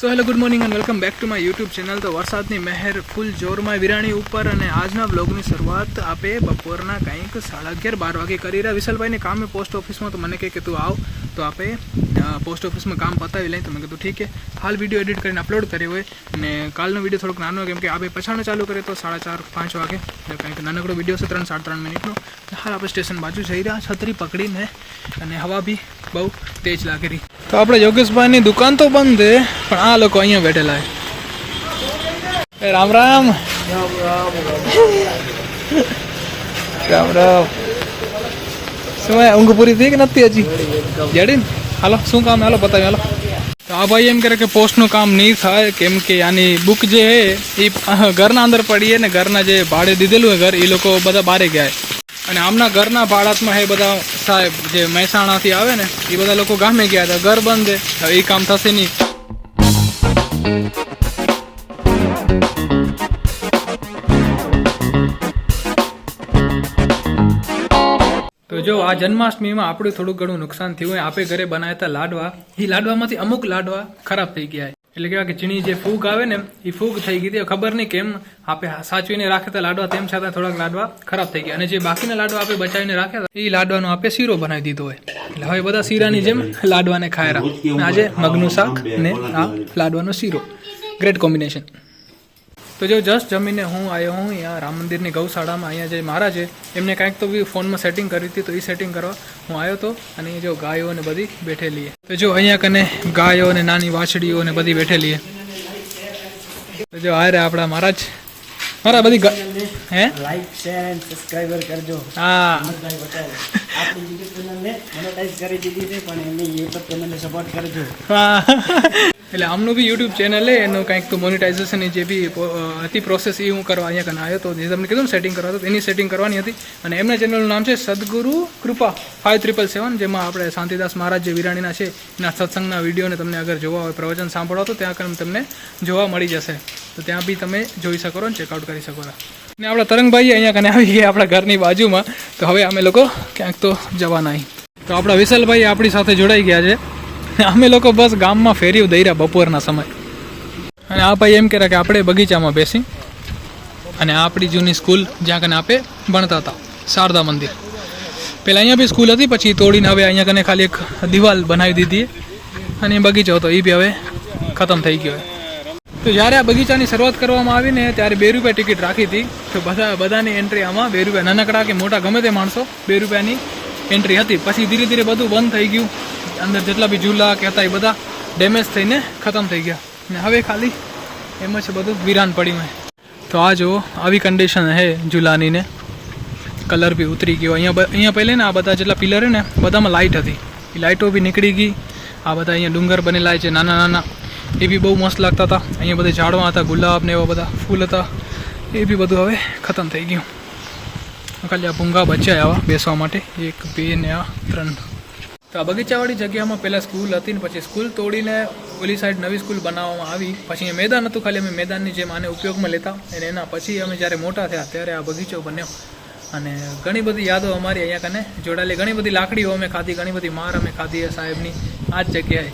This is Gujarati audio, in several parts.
So hello good morning and welcome back to my YouTube channel તો વરસાદની મહેર ફૂલ જોરમાં વિરાણી ઉપર અને આજના બ્લોગની શરૂઆત આપે બપોરના કંઈક સાડા અગિયાર, બાર વાગે કરી રહ્યા. વિશાલભાઈને કામે પોસ્ટ ઓફિસમાં તો મને કહે કે તું આવ. તો આપે પોસ્ટ ઓફિસમાં કામ પતાવી લઈ તો મેં કીધું, ઠીક છે. હાલ વીડિયો એડિટ કરીને અપલોડ કર્યો હોય અને કાલનો વીડિયો થોડોક નાનો કેમ કે આપણે પછાડો ચાલુ કરીએ તો સાડા ચાર, પાંચ વાગે. કંઈક નાનકડો વીડિયો છે, ત્રણ, સાડા ત્રણ મિનિટનો. હાલ આપણે સ્ટેશન બાજુ જઈ રહ્યા. છત્રી પકડીને અને હવા બી બહુ તેજ લાગી રહી. તો આપણે યોગેશભાઈની દુકાન તો બંધ છે, પણ આ લોકો અહીંયા બેઠેલા છે. રામ રામ. રામ રામ. શું ઊંઘ પૂરી થઈ કે નથી હજી? જડી હાલો, શું કામ? હાલો, બતાવી, હાલો. તો આ ભાઈ એમ કરે કે પોસ્ટનું કામ નહીં થાય, કેમ કે આની બુક જે છે, એ ઘરના અંદર પડી ને ઘરના જે ભાડે દીધેલું હોય ઘર, એ લોકો બધા બહારે ગયા. અને આમના ઘરના ભાડાતમાં એ બધા સાહેબ જે મહેસાણાથી આવે ને, એ બધા લોકો ગામે ગયા હતા. ઘર બંધ હવે એ કામ થશે નહીં. તો જો, આ જન્માષ્ટમીમાં આપણું થોડું ઘણું નુકસાન થયું હોય, આપે ઘરે બનાવ્યા હતા લાડવા. એ લાડવામાંથી અમુક લાડવા ખરાબ થઈ ગયા. એટલે કેવા કે ચીણી જે ફૂગ આવે ને એ ફૂગ થઈ ગઈ હતી. ખબર નહીં કેમ, આપે સાચવીને રાખતા લાડવા તેમ છતાં થોડાક લાડવા ખરાબ થઈ ગયા. અને જે બાકીના લાડવા આપણે બચાવીને રાખ્યા એ લાડવાનો આપે શીરો બનાવી દીધો હોય. એટલે હવે બધા શીરાની જેમ લાડવાને ખાયરા. આજે મગનું શાક ને આ લાડવાનો શીરો. ગ્રેટ કોમ્બિનેશન તો જો જસ્ટ જમીને હું આવ્યો હું અહીંયા રામ મંદિરની ગૌશાળામાં અહીંયા જે મહારાજ છે એમને કાંઈક તો બી ફોનમાં સેટિંગ કરી હતી તો એ સેટિંગ કરવા હું આવ્યો તો અને જો ગાયો ને બધી બેઠેલી છે. તો જો અહીંયા કને ગાયો ને નાની વાછડીઓ ને બધી બેઠેલી છે. તો જો આ રે આપણા મહારાજ. મારા બધી હે? લાઈક શેર એન્ડ સબસ્ક્રાઇબર કરજો. હા. આપણી યુટ્યુબ ચેનલને મોનેટાઇઝ કરી દીધી છે પણ એમની યુટ્યુબ ચેનલને સપોર્ટ કરજો. હા. એટલે આમનું બી યુટ્યુબ ચેનલ એનું કંઈક તો મોનિટાઇઝેશનની જે બી હતી પ્રોસેસ એ હું કરવા અહીંયા કને આવ્યો તો, જે તમને કીધું ને સેટિંગ કરવા, તો એની સેટિંગ કરવાની હતી. અને એમના ચેનલનું નામ છે સદગુરુ કૃપા ફાઇવ ત્રિપલ સેવન જેમાં આપણે શાંતિદાસ મહારાજ જે વિરાણીના છે, એના સત્સંગના વિડીયોને તમને અગર જોવા હોય, પ્રવચન સાંભળો તો ત્યાં કને તમને જોવા મળી જશે. તો ત્યાં બી તમે જોઈ શકો ને ચેકઆઉટ કરી શકો ને આપણા તરંગભાઈ અહીંયા કને આવી ગયા આપણા ઘરની બાજુમાં. તો હવે અમે લોકો ક્યાંક તો જવાના નહીં તો આપણા વિશાલભાઈ આપણી સાથે જોડાઈ ગયા છે. અમે લોકો બસ ગામમાં ફેર્યું દઈ રહ્યા બપોરના સમય. અને આ ભાઈ એમ કહેતા કે આપણે બગીચામાં બેસી અને આપણી જૂની સ્કૂલ જ્યાં કને આપે ભણતા હતા, શારદા મંદિર. પહેલાં અહીંયા બી સ્કૂલ હતી, પછી તોડીને હવે અહીંયા કને ખાલી એક દિવાલ બનાવી દીધી અને બગીચો હતો એ બી હવે ખતમ થઈ ગયો તો જ્યારે આ બગીચાની શરૂઆત કરવામાં આવી ને ત્યારે બે રૂપિયા ટિકિટ રાખી હતી. તો બધા, બધાની એન્ટ્રી આમાં બે રૂપિયા. નાનકડા કે મોટા ગમે તે માણસો બે રૂપિયાની એન્ટ્રી હતી. પછી ધીરે ધીરે બધું બંધ થઈ ગયું. અંદર જેટલા બી ઝૂલા કે હતા એ બધા ડેમેજ થઈને ખતમ થઈ ગયા. ને હવે ખાલી એમ જ બધું વિરાન પડ્યું હોય. તો આ જુઓ, આવી કન્ડિશન હે ઝૂલાની ને. કલર બી ઉતરી ગયો. અહીંયા અહીંયા પહેલે ને આ બધા જેટલા પિલર ને, બધામાં લાઇટ હતી. એ લાઇટો બી નીકળી ગઈ. આ બધા અહીંયા ડુંગર બનેલા છે, નાના નાના. એ બી બહુ મસ્ત લાગતા હતા. અહીંયા બધા ઝાડવા હતા, ગુલાબ ને એવા બધા ફૂલ હતા. એ બી બધું હવે ખતમ થઈ ગયું. ખાલી આ ભૂંગા બચ્યા આવા બેસવા માટે. એક, બે ને આ ત્રણ. તો આ બગીચાવાળી જગ્યામાં પહેલાં સ્કૂલ હતી ને પછી સ્કૂલ તોડીને ઓલી સાઈડ નવી સ્કૂલ બનાવવામાં આવી. પછી અહીંયા મેદાન હતું ખાલી, અમે મેદાનની જેમ આને ઉપયોગમાં લેતા અને એના પછી અમે જ્યારે મોટા થયા ત્યારે આ બગીચો બન્યો. અને ઘણી બધી યાદો અમારી અહીંયા કને જોડાયેલી. ઘણી બધી લાકડીઓ અમે ખાધી, ઘણી બધી માર અમે ખાધી એ સાહેબની. આ જ જગ્યાએ.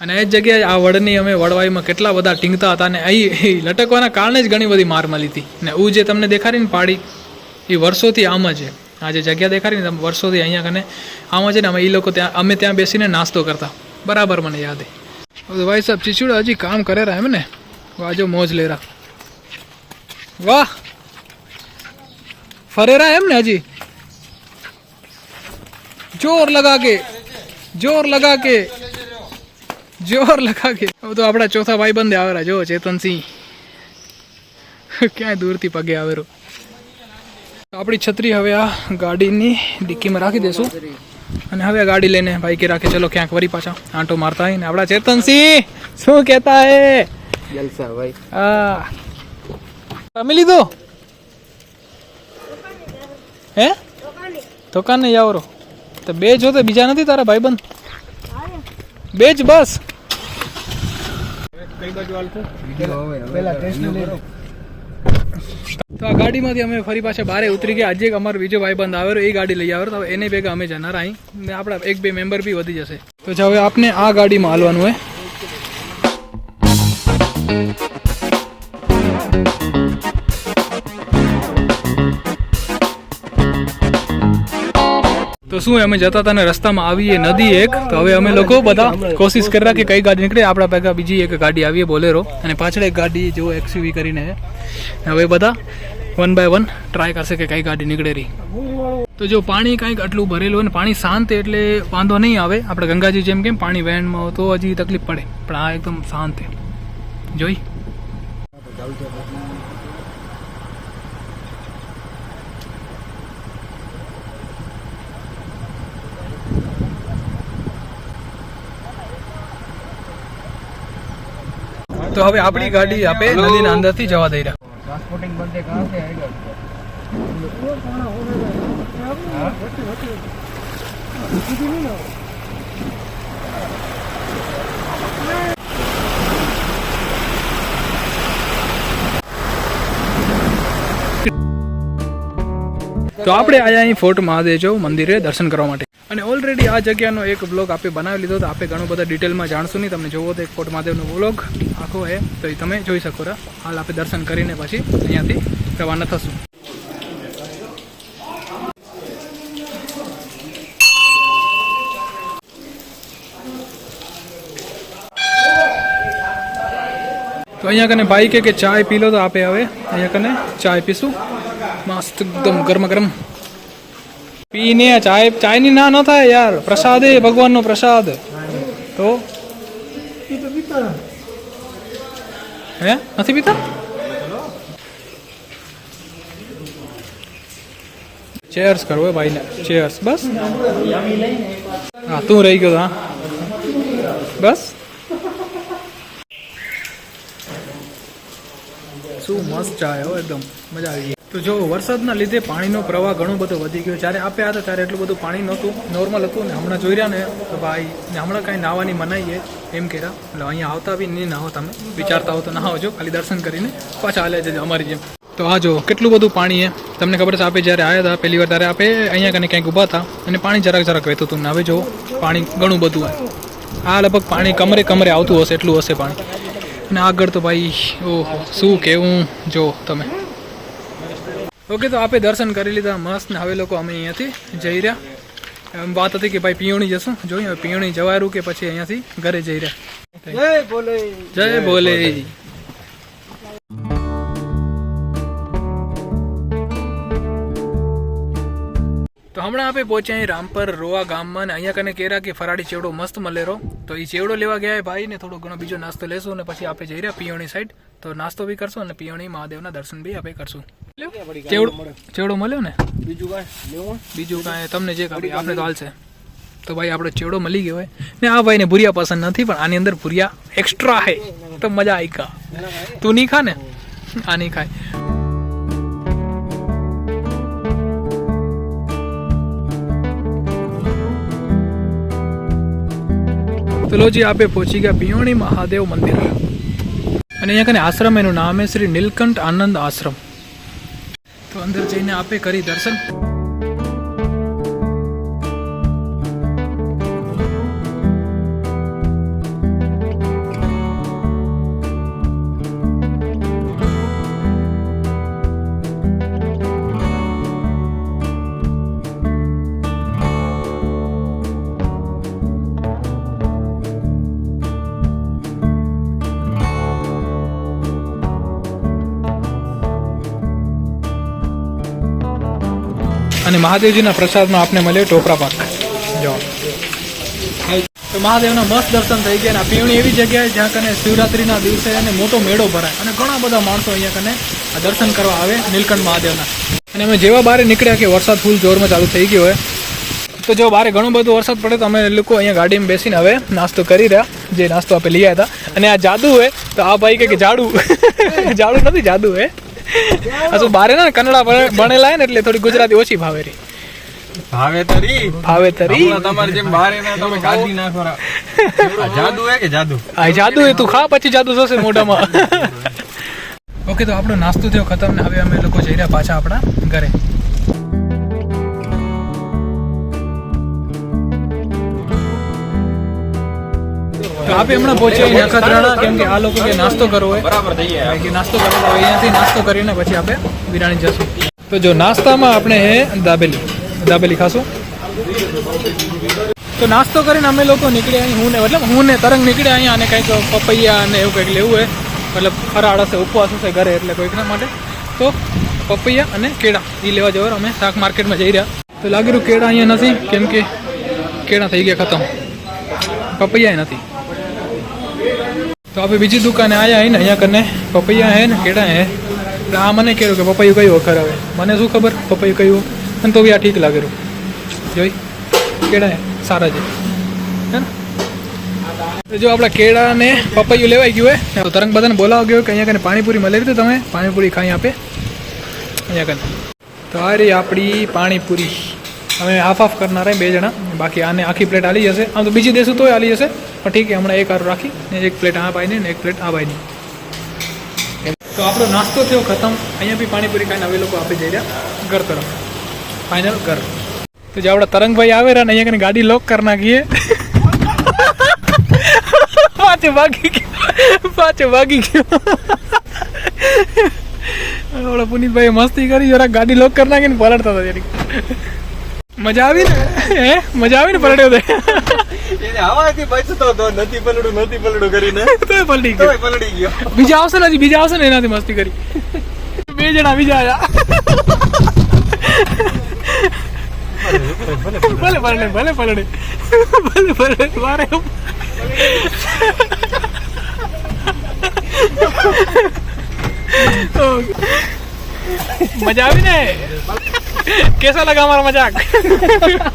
અને એ જ જગ્યાએ આ વડની અમે વડવાઈમાં કેટલા બધા ટીંગતા હતા અને અહીં લટકવાના કારણે જ ઘણી બધી માર મળી હતી. ને હું જે તમને દેખાડીને પાડી, એ વર્ષોથી આમ જ છે. આ જે જગ્યા દેખાડી ને વર્ષોથી અહીંયા કને, આમાં છે ને અમે એ લોકો ત્યાં, અમે ત્યાં બેસીને નાસ્તો કરતા. બરાબર મને યાદ હવે ભાઈ સાહેબ, ચીચુડા હજી કામ કરે રહ્યા એમ ને? વાજો મોજ લે રહ્યા વાહ! ફરેરા એમ ને હજી? જોર લગા કે, જોર લગા કે, જોર લગા કે. હવે તો આપણા ચોથા ભાઈ બંધે આવેલા, જો ચેતનસિંહ. ક્યાંય દૂરથી પગે આવેરો આપણી છત્રી હવે આ ગાડીની ડિક્કીમાં રાખી દેશું. અને હવે ગાડી લઈને ભાઈ કે રાખે, ચલો ક્યાંક વરી પાછા આંટો મારતા હોય ને આપણા ચેતનસિંહ, શું કહેતા હે? જલસા ભાઈ હા. તમે લીધો? હે? દુકાન આવરો. તો બે જો બીજા નથી તારા ભાઈબંધ? બે જ બસ. પેલા ટેસ્ટ લઈ તો આ ગાડીમાંથી અમે ફરી પાછા બારે ઉતરી ગયા. આજે એક અમારો બીજો ભાઈબંધ આવેલો એ ગાડી લઈ આવ્યો તો એને ભેગા અમે જનાર અહીં. ને આપણા એક બે મેમ્બર બી વધી જશે. તો હવે આપને આ ગાડીમાં હાલવાનું હોય. શું અમે જતા હતા ને રસ્તામાં આવીએ નદી એક. તો હવે અમે લોકો બધા કોશિશ કર્યા કે કઈ ગાડી નીકળે, આપણા ભેગા બીજી એક ગાડી આવીએ બોલેરો. અને પાછળ એક ગાડી જો એક્સયુવી કરીને. હવે બધા વન બાય વન ટ્રાય કરશે કે કઈ ગાડી નીકળે રહી. તો જો પાણી કાંઈક આટલું ભરેલું હોય ને, પાણી શાંત એટલે વાંધો નહીં આવે. આપણે ગંગાજી જેમ કેમ, પાણી વહેણમાં તો હજી તકલીફ પડે. પણ આ એકદમ શાંત જોઈ. तो हम अपनी गाड़ी आप नदी अंदर से जवा दे रहा तो आप आया फोर्ट महादेव मंदिर दर्शन करने ઓલરેડી આ જગ્યાનો એક બ્લોગ આપે બનાવી લીધો તો આપણે ઘણું બધા ડિટેલમાં જાણશું નહીં. તમને જોવો તો એક કોટ મહાદેવનો બ્લોગ આખો એ તો એ તમે જોઈ શકો રા હાલ આપણે દર્શન કરીને પછી અહીંયાથી રવાના થશું. તો અહીંયા કને ભાઈ કે ચાય પી લો તો આપે હવે. અહીંયા કને ચાય પીશું. મસ્ત એકદમ ગરમ ગરમ. પીને ચાય, ચાયની ના ન થાય યાર. પ્રસાદ એ ભગવાનનો પ્રસાદ. તો? હે? નથી પીતા? ચેર્સ કરવો હે ભાઈને. ચેર્સ બસ? હા, તું રહી ગયો હા. બસ? શું મસ્ત ચાય હો, એકદમ. મજા આવી ગઈ. તો જો વરસાદના લીધે પાણીનો પ્રવાહ ઘણો બધો વધી ગયો, જ્યારે આપ્યા હતા ત્યારે એટલું બધું પાણી નહોતું. નોર્મલ હતું ને હમણાં જોઈ રહ્યા ને, તો ભાઈ, ને હમણાં કાંઈ નાહવાની મનાઈએ એમ કહેરા એટલે અહીંયા આવતા બી નહીં નાહો તમે. વિચારતા હો તો નાહવજો ખાલી દર્શન કરીને પાછા હાલે જજો અમારી જેમ. તો આ જો કેટલું બધું પાણી છે. તમને ખબર છે, આપે જ્યારે આવ્યા હતા, પહેલી વાર ત્યારે આપે અહીંયા કને ક્યાંક ઊભા હતા અને પાણી જરાક જરાક વહેતું હતું. ને હવે જો પાણી ઘણું બધું હોય. આ લગભગ પાણી કમરે કમરે આવતું હશે, એટલું હશે પાણી. અને આગળ તો ભાઈ, ઓહો, શું કેવું જો તમે? ઓકે તો આપણે દર્શન કરી લીધા. મસ્ત ને હવે લોકો અમે અહીંયાથી જઈ રહ્યા. એમ વાત હતી કે ભાઈ પીવણી જશું. જોઈએ હવે પીવણી જવાયું કે પછી અહીંયાથી ઘરે જઈ રહ્યા. જય બોલે જય બોલે તો હમણાં આપણે પહોંચ્યા અહીં રામપર રોવા ગામમાં ને અહીંયા કને કેરા કે ફરાળી ચેવડો મસ્ત મલેરો. તો એ ચેવડો લેવા ગયા ભાઈ ને થોડો ઘણો બીજો નાસ્તો લેશું અને પછી આપણે જઈ રહ્યા પિયોણી સાઈડ તો નાસ્તો બી કરશું અને પિયોણી મહાદેવના દર્શન બી આપણે કરશું. ચેવડો મળ્યો ને? બીજું કાંઈ? લેવું બીજું કાંઈ તમને જે કાંઈ આપણે તો હાલશે. તો ભાઈ આપણો ચેવડો મળી ગયો હોય. ને આ ભાઈને ભૂરિયા પસંદ નથી પણ આની અંદર ભૂરિયા એક્સ્ટ્રા હે તો મજા આવી કા તું નહીં ખા ને? આ નહીં ખાય. જી આપે પહોંચી ગયા પિયોણી મહાદેવ મંદિર. અને અહીંયા કને આશ્રમ એનું નામ છે શ્રી નીલકંઠ આનંદ આશ્રમ. અંદર જઈને આપે કરી દર્શન. અને મહાદેવજીના પ્રસાદનો આપને મળ્યો ટોપરા પાક. જો. તો મહાદેવના મસ્ત દર્શન થઈ ગયા અને પીવણી એવી જગ્યાએ જ્યાં કને શિવરાત્રિના દિવસે અને મોટો મેળો ભરાય. અને ઘણા બધા માણસો અહીંયા કને દર્શન કરવા આવે નીલકંઠ મહાદેવના. અને અમે જેવા બહાર નીકળ્યા કે વરસાદ ફૂલ જોરમાં ચાલુ થઈ ગયો હોય તો જો બારે ઘણો બધો વરસાદ પડે તો અમે લોકો અહીંયા ગાડીમાં બેસીને હવે નાસ્તો કરી રહ્યા, જે નાસ્તો આપણે લઈ આવ્યા હતા. અને આ જાદુ હોય તો આ ભાઈ કે જાડુ. જાડુ નથી, જાદુ હે. આ બારે ના કನ್ನડા ભણેલા ને એટલે થોડી ગુજરાતી ઓછી ભાવે રહી ભાવે તરી ભાવે તરી તમારે જેમ બારે ના તમે ગાડી નાખો રા. જાદુ હે કે જાદુ? આ જાદુ એ તું ખા પછી જાદુ થશે મોઢામાં. ઓકે તો આપણો નાસ્તો થયો ખતમ ને હવે અમે લોકો જઈ રહ્યા પાછા આપણા ઘરે. આપણે હમણાં પહોંચ્યા અહીં નખત્રાણા કેમ કે આ લોકો કે નાસ્તો કરવો હોય. બરાબર થઈ કે નાસ્તો કરવો હોય અહીંયાથી નાસ્તો કરીને પછી આપણે વિરાણી જશું. તો જો નાસ્તામાં આપણે હે દાબેલી. દાબેલી ખાશું. તો નાસ્તો કરીને અમે લોકો નીકળ્યા અહીં હું ને મતલબ હું ને તરંગ નીકળ્યા અહીંયા અને કંઈક પપૈયા અને એવું કંઈક લેવું હોય. મતલબ ફરાળ હશે ઉપવાસ હશે ઘરે એટલે કોઈકના માટે. તો પપૈયા અને કેળા એ લેવા જવા અમે શાક માર્કેટમાં જઈ રહ્યા. તો લાગી રહ્યું કેળા અહીંયા નથી કેમ કે કેળા થઈ ગયા ખતમ. પપૈયા નથી. તો આપણે બીજી દુકાને આવ્યા ને, અહીંયા કને પપૈયા હે ને, કેળા હે. એટલે આ મને કહેવું કે પપૈયું કયું વખર આવે? મને શું ખબર પપૈયું કયું? અને તો બી આ ઠીક લાગે રહ્યું. જોઈ, કેળા હે, સારા છે. હે જો આપણા કેળા ને પપૈયું લેવાઈ ગયું હે. તો તરંગ બધાને બોલાવ ગયો કે અહીંયા કને પાણીપુરી મળે તો તમે. પાણીપુરી ખાઈ આપે. અહીંયા કને. તો આ રહી આપણી પાણીપુરી. અમે હાફ હાફ કરનાર બે જણા. બાકી આને આખી પ્લેટ આલી જશે. આમ તો બીજી દેશું તોય આલી જશે. પણ ઠીક છે, હમણાં એક આરો રાખી. ને એક પ્લેટ આ ભાઈની ને એક પ્લેટ આ ભાઈની. તો આપણો નાસ્તો થયો ખતમ. અહીંયા બી પાણીપુરી ખાઈને હવે લોકો આપી જઈ રહ્યા. ઘર તરફ. ફાઇનલ ઘર. તો જે આપણા તરંગભાઈ આવે રહ્યા ને અહીંયા કને ગાડી લોક કરી નાખીએ. પાછો ભાગી ગયો પાછો ભાગી ગયો આપણા પુનીતભાઈ મસ્તી કરી જરા ગાડી લોક કરી નાખીને પલટતા હતા જરીક. મજા આવી ને? હે? મજા આવી ને પલડ્યો તે? એને આવાથી બચતો તો નથી પલડું નથી પલડું કરીને. તોય પલડી ગયો. પલડી ગયો. બીજા આવશે ને બીજા આવશે ને એનાથી મસ્તી કરી. બે જણા બીજા આયા. ભલે પલડે ભલે પલડે ભલે પલડે મારે મજા આવી ને? कैसा लगा हमारा मजाक